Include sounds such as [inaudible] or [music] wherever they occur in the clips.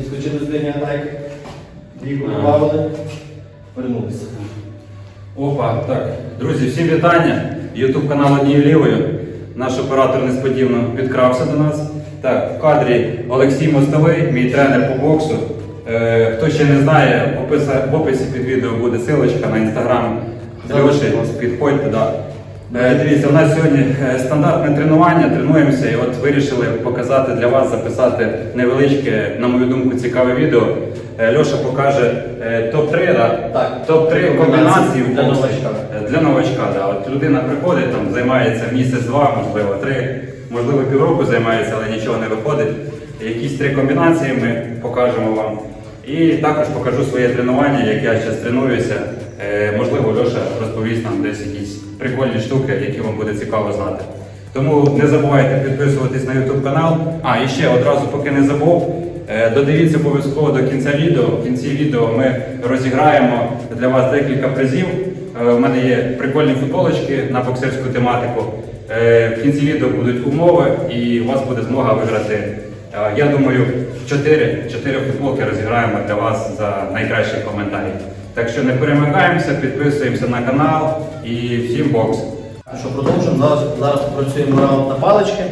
Вискочили з лінії атаки. Двійку добавили. Вернулися. Опа, так. Друзі, всім вітання. Ютуб канал однією лівою. Наш оператор несподівано підкрався до нас. Так, в кадрі Олексій Мостовий, мій тренер по боксу. Е, хто ще не знає, в описі, в описі під відео буде силочка на інстаграм Льоші. Підходьте, да. Е, Дивіться, у нас сьогодні е, стандартне тренування, тренуємося і от вирішили показати для вас, записати невеличке, на мою думку, цікаве відео. Е, Льоша покаже е, топ-3, да? Топ-3 комбінації Для новачка. Для новачка, да. От людина приходить, там займається місяць-два, можливо, три, можливо, півроку займається, але нічого не виходить. Якісь три комбінації ми покажемо вам. І також покажу своє тренування, як я зараз тренуюся. Можливо, розповість нам десь якісь прикольні штуки, які вам буде цікаво знати. Тому не забувайте підписуватись на YouTube канал. А, і ще одразу, поки не забув, е, додивіться обов'язково до кінця відео. В кінці відео ми розіграємо для вас декілька призів. Е, У мене є прикольні футболочки на боксерську тематику. Е, В кінці відео будуть умови, і у вас буде змога виграти. е, Я думаю, 4, 4 футболки розіграємо для вас за найкращі коментарі. Так що не перемикаємося, підписуємося на канал і всім бокс. Що продовжуємо? Зараз, зараз працюємо раунд на палички,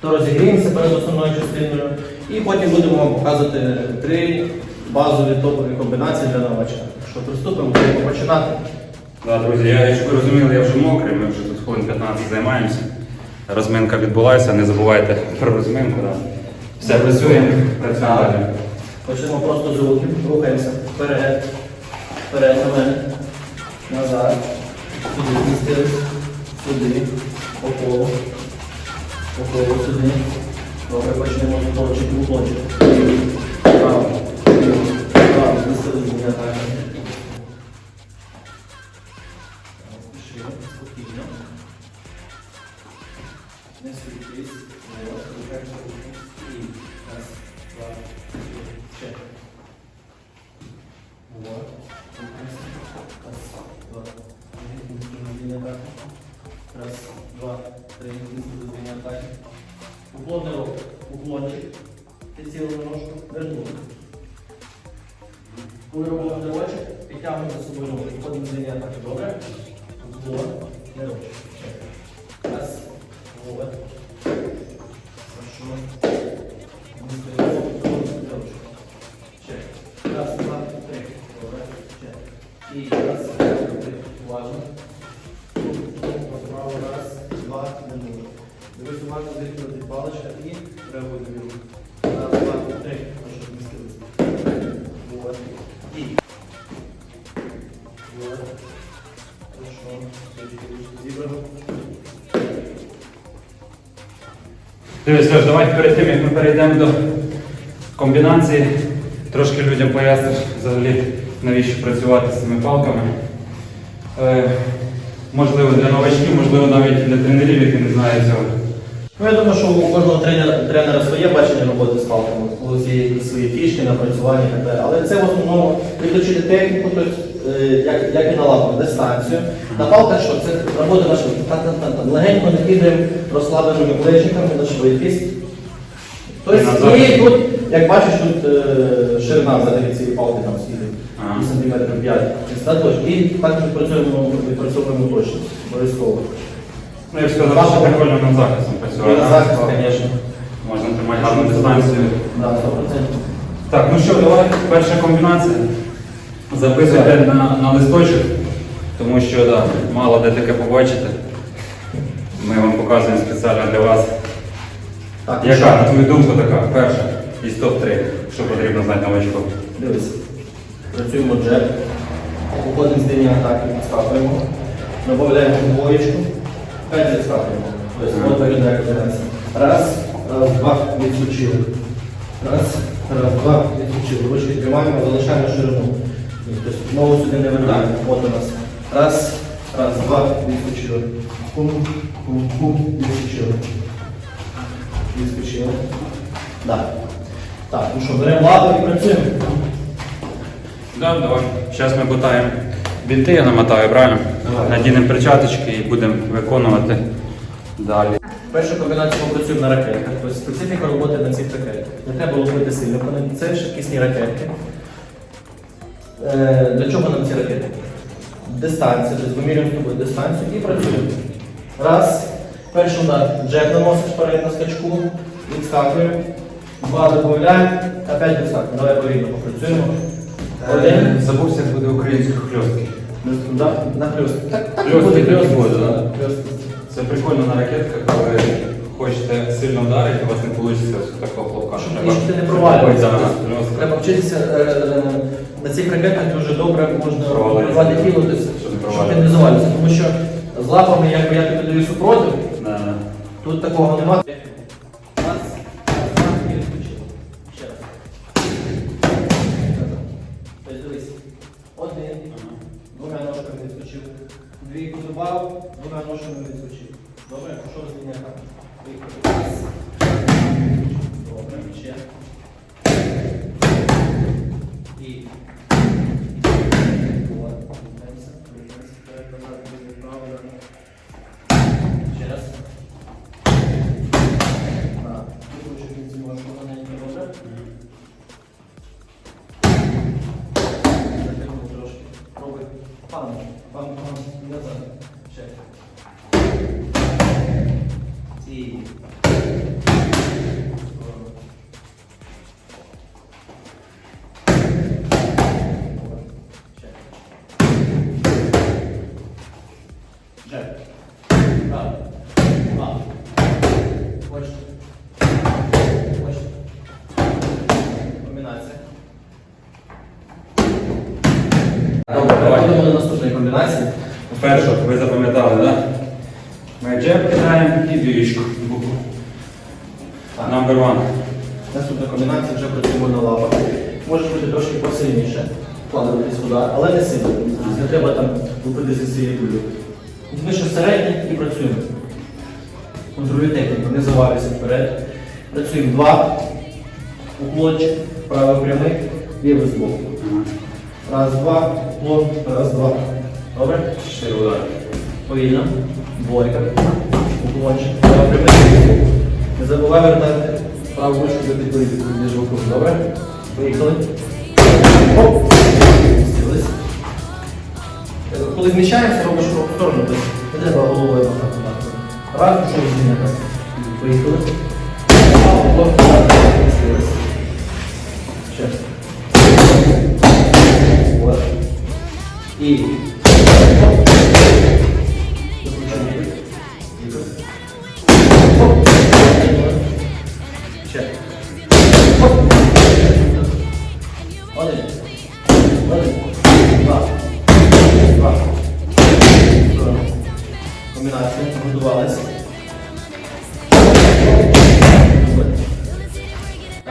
то розігріємося перед основною частиною і потім будемо вам показувати три базові топові комбінації для новачка. Що приступимо, будемо починати. Да, друзі, я, якщо ви розуміли, я вже мокрий, ми вже тут хвилин 15 займаємося. Розминка відбулася, не забувайте про розминку. Да. Все, працюємо, працюємо. Почнемо просто з руки, рухаємося вперед, вперед на мене, назад, сюди змістились, сюди, по колу, по колу сюди. Добре, почнемо з уклончик, уклончик. Право, ліво, право, змістились буде так. Спішимо, спокійно. Не світись, вот, рухаємося, і раз, два, три, Коли робимо ривочок, підтягуємо за собою ногу, входимо з лінії атаки, добре? Уклон, ривочок. Раз, вот. Хорошо. Раз, два, три. Добре. І раз, два, три. Уважно. Право, раз, два, минуло. Дивись уважно, викинути паличка і реагуй на Дивись, Леш, перед тим, як ми перейдемо до комбінації, трошки людям поясниш взагалі, навіщо працювати з цими палками. Е, можливо, для новачків, можливо, навіть для тренерів, які не знають цього. Ну, я думаю, що у кожного тренера, тренера своє бачення роботи з палками, коли свої фішки, напрацювання і так далі. Але це в основному відточити техніку, тобто, е, як, як і налагодити дистанцію. На палках що? Це робота наша. Легенько не кидаємо розслабленими плечиками на швидкість. Тобто, І тут, як бачиш, тут е, ширина взагалі цієї палки там скільки. Ага. Сантиметрів 5. І так працюємо, відпрацьовуємо точність, обов'язково. Ну, я б сказав, що прикольно над захистом працювати. на захист, звісно. Можна тримати гарну дистанцію. Да, 100%. Так, ну що, давай, перша комбінація. Записуйте на, на листочок, тому що да, мало де таке побачите. Ми вам показуємо спеціально для вас. Так, Яка, на твою думку, така перша із топ-3, що потрібно знати новачку? Дивись. Працюємо джеб. Уходимо з лінії атаки, відскакуємо. Добавляємо двоєчку. П'ять відскакуємо. Тобто, от виглядає комбінація. Раз, раз, два, відсучили. Раз, раз, два, відсучили. Ручки тримаємо, залишаємо ширину. Тобто, ногу сюди не вертаємо. От у нас. Раз, раз, два, відсучили. Пум, пум, пум, відсучили. Відскочили. Да. Так, ну що, беремо лапу і працюємо. Да, давай. Зараз ми ботаємо бінти, я намотаю, правильно? Давай. Надінемо перчаточки і будемо виконувати далі. Першу комбінацію ми працюємо на ракетках. Тобто специфіка роботи на цих ракетках. Не треба ловити сильно. Це швидкісні ракетки. Е, Для чого нам ці ракети? Дистанція, тобто вимірюємо з тобою дистанцію і працюємо. Раз. Перший удар джеб наносиш вперед на скачку, відскакуємо. Два додаємо, опять відскакуємо. Давай повільно попрацюємо. Один. Забувся, як буде українською хльостки. Да, на плюс. Так, так буде, да? Це прикольно на ракетках, коли хочете сильно вдарити, у вас не вийде ось такого хлопка. Щоб Треба ти не провалювався. да, хльостка. Треба вчитися е, на цих ракетах дуже добре можна Провалитися. провалити тіло, тобто, Щоб не щоб ти не завалювався. Тому що з лапами, якби я тобі даю супротив, да. тут такого немає. señora. Добре, Давай. переходимо до наступної комбінації. Перше, ви запам'ятали, так? Ми джеб кидаємо і двічку. Number one. Наступна комбінація вже працюємо на лапах. Може бути трошки посильніше, вкладуватись удар, але не сильно. Не треба там випити зі своєї кулі. Ми ще середні і працюємо. Контролюй техніку, не завалюйся вперед. Працюємо два. Уклончик, правий прямий, лівий збоку. Раз, два, уклон, раз, два. Добре? Чотири удари. Повільно. Двойка. Уклончик. Не забувай вертати праву ручку до підборідку між вокруг. Добре? Поїхали. Оп. Стілись. Коли зміщаєшся, робиш крок в сторону, не треба головою махати. Раз, пішов зміняти. Поїхали. Оп, оп.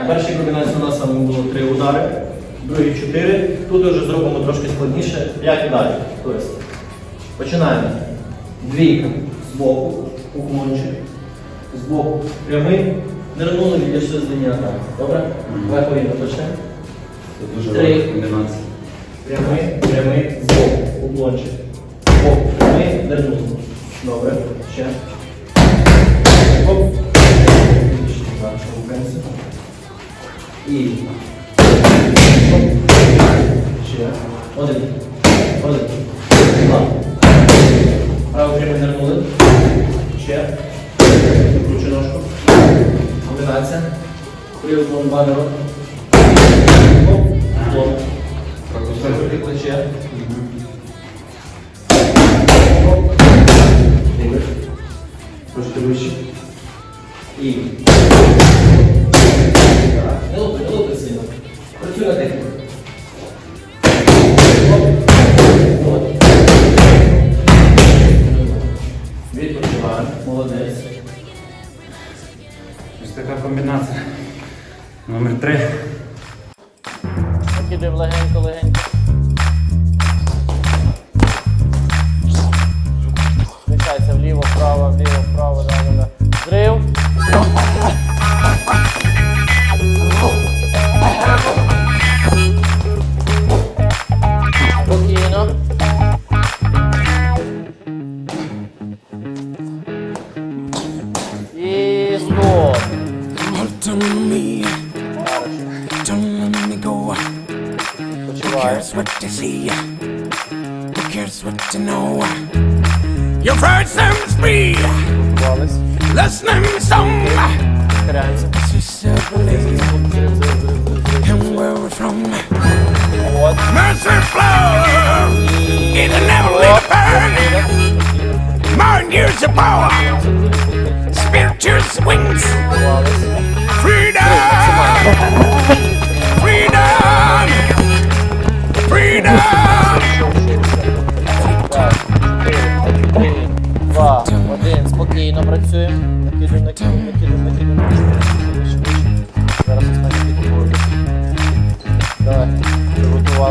Першій комбінації у нас саме було три удари, другі чотири. Тут вже зробимо трошки складніше. П'ять ударів. Тобто починаємо. Двійка з боку, уклончик, з боку прямий, нирнули відійшли з лінії атаки. Добре? Давай повільно почнемо. Це дуже Три. велика комбінація. Прямий, прямий, з боку, уклончик. З боку, прямий, нирнули. Добре, ще. Оп. i 学我得我得啊，还有这边的我得学，不知道说，我给拿钱，不要说你把这个，我我。Номер три. Іди легенько, легенько. Включайся вліво, вправо, вліво, вправо, да, да, да. Зрив. Спокійно. І стоп. cares what to see? Who cares what to know? You've heard them speak. Wallace. Listen them song. This is Sicily. And where we're from. What? Mercy flow. It'll never leave Mine. Mind years of power. Spiritual wings. Freedom. [laughs]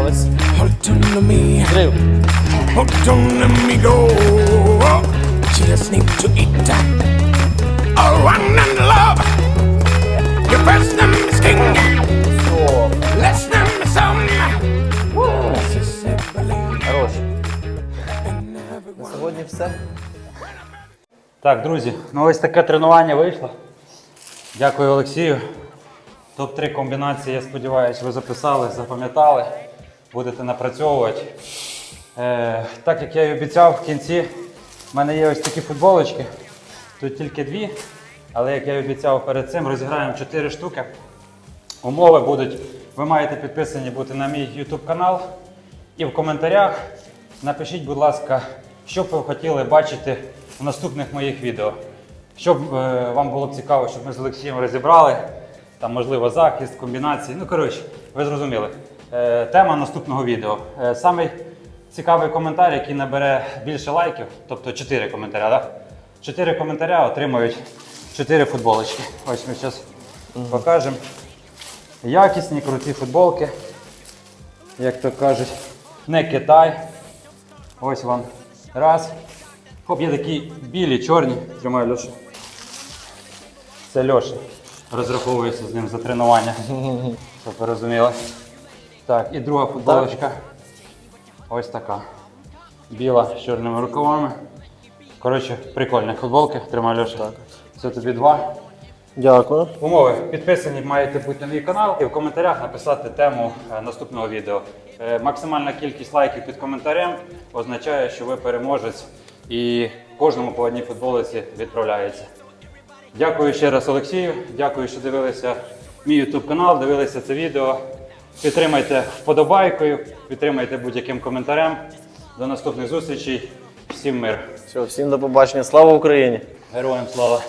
Приготувались. Hold on to me. Зрив. Hold on, let me go. Just need to eat. All one and love. Your first name is king. Last name is some. Хорош. На сьогодні все. Так, друзі, ну ось таке тренування вийшло. Дякую Олексію. Топ-3 комбінації, я сподіваюся, ви записали, запам'ятали, будете напрацьовувати. Е, так як я і обіцяв в кінці, в мене є ось такі футболочки. Тут тільки дві, але як я і обіцяв перед цим, розіграємо 4 штуки. Умови будуть, ви маєте підписані бути на мій YouTube канал. І в коментарях напишіть, будь ласка, що б ви хотіли бачити в наступних моїх відео. Щоб е, вам було цікаво, щоб ми з Олексієм розібрали, там, можливо, захист, комбінації. Ну, коротше, ви зрозуміли. Е, тема наступного відео. Е, самий цікавий коментар, який набере більше лайків, тобто 4 коментаря, так? 4 коментаря отримують 4 футболочки. Ось ми зараз покажемо. Якісні, круті футболки. Як то кажуть, не Китай. Ось вам. Раз. Хоп, є такі білі, чорні. Тримаю Льоша. Це Льоша. Розраховуюся з ним за тренування. [laughs] Щоб ви розуміли. Так, і друга футболочка. Ось така. Біла з чорними рукавами. Коротше, прикольні футболки. Тримай Льоша. Так. Це тобі два. Дякую. Умови підписані маєте бути на мій канал і в коментарях написати тему е, наступного відео. Е, Максимальна кількість лайків під коментарем означає, що ви переможець і кожному по одній футболиці відправляється. Дякую ще раз Олексію. Дякую, що дивилися мій YouTube канал, дивилися це відео. Підтримайте вподобайкою, підтримайте будь-яким коментарем. До наступних зустрічей. Всім мир. Все, всім до побачення. Слава Україні! Героям слава!